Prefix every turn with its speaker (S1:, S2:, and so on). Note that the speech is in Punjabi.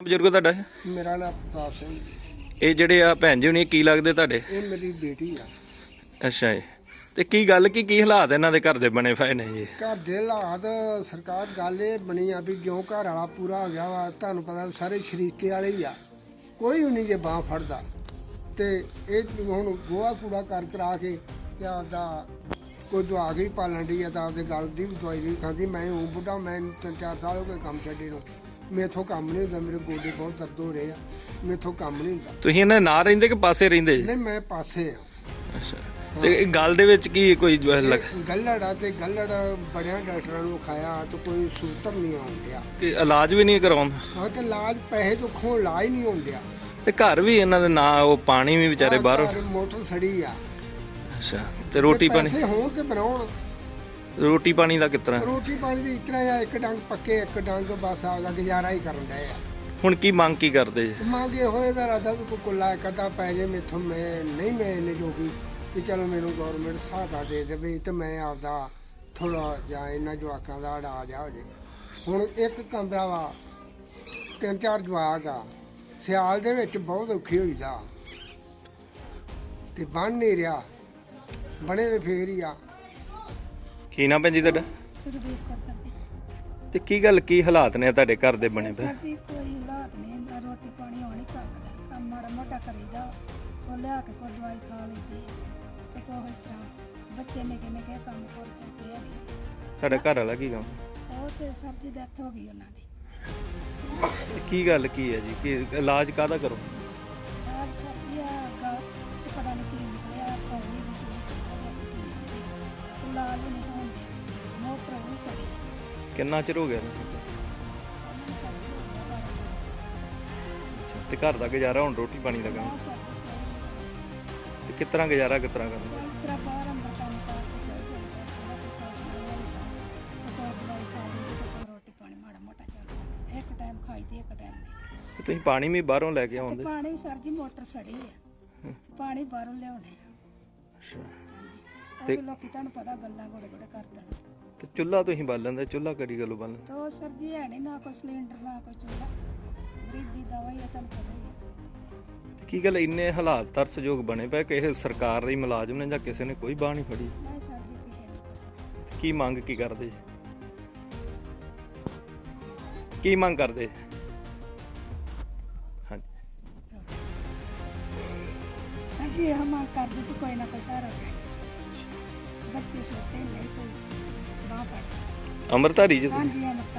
S1: ਬਜ਼ੁਰਗ ਤੁਹਾਡਾ? ਇਹ?
S2: ਮੇਰਾ ਨਾਮ ਪ੍ਰਤਾਪ ਸਿੰਘ ਜੀ।
S1: ਇਹ ਜਿਹੜੇ ਆ ਭੈਣ ਜੀ ਹੁਣੀ ਕੀ ਲੱਗਦੇ ਤੁਹਾਡੇ?
S2: ਇਹ ਮੇਰੀ ਬੇਟੀ ਆ।
S1: ਅੱਛਾ ਜੀ। ਤੇ ਕੀ ਗੱਲ ਕੀ ਕੀ ਹਾਲਾਤ ਇਹਨਾਂ ਦੇ ਘਰ ਦੇ ਬਣੇ ਫਾਏ ਨੇ ਜੀ?
S2: ਘਰ ਦੇ ਹਾਲਾਤ ਸਰਕਾਰ ਗੱਲ ਇਹ ਬਣੀ ਆ ਵੀ ਜਿਉਂ ਘਰ ਵਾਲਾ ਪੂਰਾ ਹੋ ਗਿਆ ਵਾ ਤੁਹਾਨੂੰ ਪਤਾ ਸਾਰੇ ਸ਼ਰੀਕੇ ਵਾਲੇ ਹੀ ਆ। ਕੋਈ ਵੀ ਨਹੀਂ ਜੇ ਬਾਹ ਫੜਦਾ। ਤੇ ਇਹ ਹੁਣ ਗੋਹਾ ਕੂੜਾ ਕਰ ਕਰਾ ਕੇ ਤੇ ਆਪਦਾ ਕੋਈ ਦਵਾ ਹੀ ਪਾਲਣ ਦੀ ਆ ਤਾਂ ਆਪਦੇ ਗਲ ਦੀ ਵੀ ਦਵਾਈ ਵੀ ਖਾਂਦੀ ਮੈਂ ਹੂੰ ਬੁੱਢਾ ਮੈਂ ਤਿੰਨ ਚਾਰ ਸਾਲ ਹੋ ਗਏ ਕੰਮ ਛੱਡੇ ਨੂੰ। ਮੇਥੋਂ ਕੰਮ ਨਹੀਂ ਹੁੰਦਾ ਮੇਰੇ ਗੋਡੇ ਬਹੁਤ ਦਰਦ ਹੋ ਰਹੇ ਆ ਮੇਥੋਂ ਕੰਮ ਨਹੀਂ ਹੁੰਦਾ।
S1: ਤੁਸੀਂ ਇਹਨਾਂ ਨਾਲ ਰਹਿੰਦੇ ਕਿ ਪਾਸੇ ਰਹਿੰਦੇ? ਜੀ
S2: ਨਹੀਂ ਮੈਂ ਪਾਸੇ ਆ।
S1: ਅੱਛਾ। ਤੇ ਇਹ ਗੱਲ ਦੇ ਵਿੱਚ ਕੀ ਕੋਈ ਜੋ ਹੈ ਲੱਗ-
S2: ਗੱਲੜਾ ਤੇ ਗੱਲੜ ਬੜਿਆਂ ਡਾਕਟਰਾਂ ਨੂੰ ਖਾਇਆ ਤੇ ਕੋਈ ਸੂਤਰ ਨਹੀਂ ਆਉਂਦਿਆ
S1: ਕਿ ਇਲਾਜ ਵੀ ਨਹੀਂ ਕਰਾਉਂਦਾ
S2: ਹਾਂ ਤੇ ਇਲਾਜ ਪੈਸੇ ਤੋਂ ਖੋਂ ਇਲਾਜ ਨਹੀਂ ਆਉਂਦਿਆ
S1: ਤੇ ਘਰ ਵੀ ਇਹਨਾਂ ਦੇ ਨਾਂ ਉਹ ਪਾਣੀ ਵੀ ਵਿਚਾਰੇ ਬਾਹਰੋਂ
S2: ਮੋਟਰ ਸੜੀ ਆ।
S1: ਅੱਛਾ ਤੇ ਰੋਟੀ ਪਾਣੀ
S2: ਪੈਸੇ ਹੋਣ ਤੇ ਬਣਾਉਣ।
S1: ਰੋਟੀ ਪਾਣੀ ਦਾ ਤਰ੍ਹਾਂ?
S2: ਰੋਟੀ ਪਾਣੀ ਦੀ ਇਤਨਾ ਆ ਇੱਕ ਡੰਗ ਪੱਕੇ ਇੱਕ ਡੰਗ ਬਸ ਆਪਦਾ ਗੁਜ਼ਾਰਾ ਹੀ ਕਰਨ ਡਏ ਆ।
S1: ਹੁਣ ਕੀ ਮੰਗ ਕੀ ਕਰਦੇ? ਜੀ
S2: ਮੰਗੇ ਹੋਏ ਦਾ ਰਾਦਾ ਵੀ ਕੋਈ ਕੁੱਲਾ ਕਦਾ ਪੈ ਜੇ ਮੇਥੋਂ ਮੈਂ ਨਹੀਂ ਮੈਂ ਇਹਨੇ ਜੋ ਵੀ ਕਿ ਚਲੋ ਮੈਨੂੰ ਗਵਰਨਮੈਂਟ ਸਹਾਇਤਾ ਦੇ ਦੇਵੇ ਤੇ ਮੈਂ ਆਪਦਾ ਥੋੜਾ ਜਾਂ ਇਹਨਾਂ ਜਵਾਕਾਂ ਦਾ ਅੜਾ ਜਾ ਹੋ ਜੇ। ਹੁਣ ਇੱਕ ਕਮਰਾ ਵਾ ਤਿੰਨ ਚਾਰ ਜਵਾਕ ਆ ਸਿਆਲ ਦੇ ਵਿੱਚ ਬਹੁਤ ਔਖੀ ਹੋਈਦਾ ਤੇ ਬਣ ਨਹੀਂ ਰਿਹਾ ਬਣੇ ਤੇ ਫੇਰ ਹੀ ਆ।
S1: ਕੀ ਨਾ ਭੈਣ ਜੀ ਤੁਹਾਡਾ?
S3: ਸੁਰਬੀਰ ਕਰ ਸਕਦੇ
S1: ਤੇ ਕੀ ਗੱਲ ਕੀ ਹਾਲਾਤ ਨੇ ਤੁਹਾਡੇ ਘਰ ਦੇ ਬਣੇ ਪਏ?
S3: ਸਾਡੀ ਕੋਈ ਹਾਲਾਤ ਨਹੀਂ ਮੈਂ ਰੋਟੀ ਪਾਣੀ ਹੋਣੀ ਪੱਕਦਾ ਕੰਮ ਮਾੜਾ ਮੋਟਾ ਕਰੀਦਾ ਉਹ ਲਿਆ ਕੇ ਕੋਈ ਦਵਾਈ ਖਾ ਲਈਦੀ ਤੇ ਕੋਈ ਇਸ ਤਰ੍ਹਾਂ ਬੱਚੇ ਨੇ ਕਿਨੇ ਕਿਹਾ ਕੰਮ ਕਰ ਚੁੱਕੇ ਆ
S1: ਤੁਹਾਡਾ ਘਰ ਵਾਲਾ ਕੀ ਕੰਮ?
S3: ਉਹ ਤੇ ਸਰ ਦੀ ਡੈਥ ਹੋ ਗਈ ਉਹਨਾਂ ਦੀ।
S1: ਤੇ ਕੀ ਗੱਲ ਕੀ ਹੈ ਜੀ? ਕੀ ਇਲਾਜ ਕਾਹਦਾ ਕਰੋ? ਕਿੰਨਾ ਚਿਰ ਹੋ ਗਿਆ
S3: ਉਹਨਾਂ ਨੂੰ ਸਰ ਦੀ ਹੋ ਗਿਆ ਬਾਰਾਂ
S1: ਅੱਛਾ, ਤੇ ਘਰ ਦਾ ਗੁਜ਼ਾਰਾ ਹੁਣ ਰੋਟੀ ਪਾਣੀ ਦਾ ਕੰਮ? ਤੇ ਕਿਸ ਤਰ੍ਹਾਂ ਗੁਜ਼ਾਰਾ ਕਿਸ ਤਰ੍ਹਾਂ ਕਰਨਾ
S3: ਤੇ
S1: ਤੁਸੀਂ ਪਾਣੀ ਵੀ ਬਾਹਰੋਂ ਲੈ ਕੇ ਆਉਂਦੇ?
S3: ਪਾਣੀ ਸਰ ਜੀ ਮੋਟਰ ਸੜੀ ਹੈ। ਪਾਣੀ ਬਾਹਰੋਂ ਲਿਆਉਣੇ ਆ।
S1: ਅੱਛਾ। ਤੇ-
S3: ਲੋਕੀ ਤੁਹਾਨੂੰ ਪਤਾ ਗੱਲਾਂ ਗੋੜੇ ਗੋੜੇ ਕਰਦੇ ਨੇ।
S1: ਤੇ ਚੁੱਲ੍ਹਾ ਤੁਸੀਂ ਬਾਲਣ ਦਾ ਚੁੱਲ੍ਹਾ ਕਰੀ ਗੱਲੋਂ ਬਾਲਣ
S3: ਤੇ ਉਹ ਸਰ ਜੀ ਹੈ ਨਹੀਂ ਨਾ ਕੋਈ ਸਿਲੰਡਰ ਨਾ ਕੋਈ ਚੁੱਲ੍ਹਾ। ਗਰੀਬੀ ਦਾ ਵਈ ਤੁਹਾਨੂੰ ਪਤਾ ਹੀ ਹੈ
S1: ਕੀ ਗੱਲ ਇੰਨੇ ਹਾਲਾਤ ਤਰਸਯੋਗ ਬਣੇ ਪਏ ਕਿ ਇਹ ਸਰਕਾਰ ਦੇ ਮੁਲਾਜ਼ਮ ਨੇ ਜਾਂ ਕਿਸੇ ਨੇ ਕੋਈ ਬਾਹ ਨਹੀਂ ਫੜੀ?
S3: ਨਹੀਂ ਸਰ ਜੀ ਕਿਸੇ ਨੂੰ।
S1: ਕੀ ਮੰਗ ਕੀ ਕਰਦੇ? ਕੀ ਮੰਗ ਕਰਦੇ? ਹਾਂਜੀ।
S3: ਸਰ ਜੀ ਹਮ ਕੋਈ ਨਾ ਕੋਈ ਸਹਾਰਾ ਚਾਹੀਦਾ। ਬੱਚੇ ਛੋਟੇ ਨਹੀਂ ਕੋਈ। ਬਾਹ ਫੜਦਾ
S1: ਅੰਮ੍ਰਿਤਧਾਰੀ ਜੀ?
S3: ਹਾਂਜੀ ਅਮਰਤਾਰੀ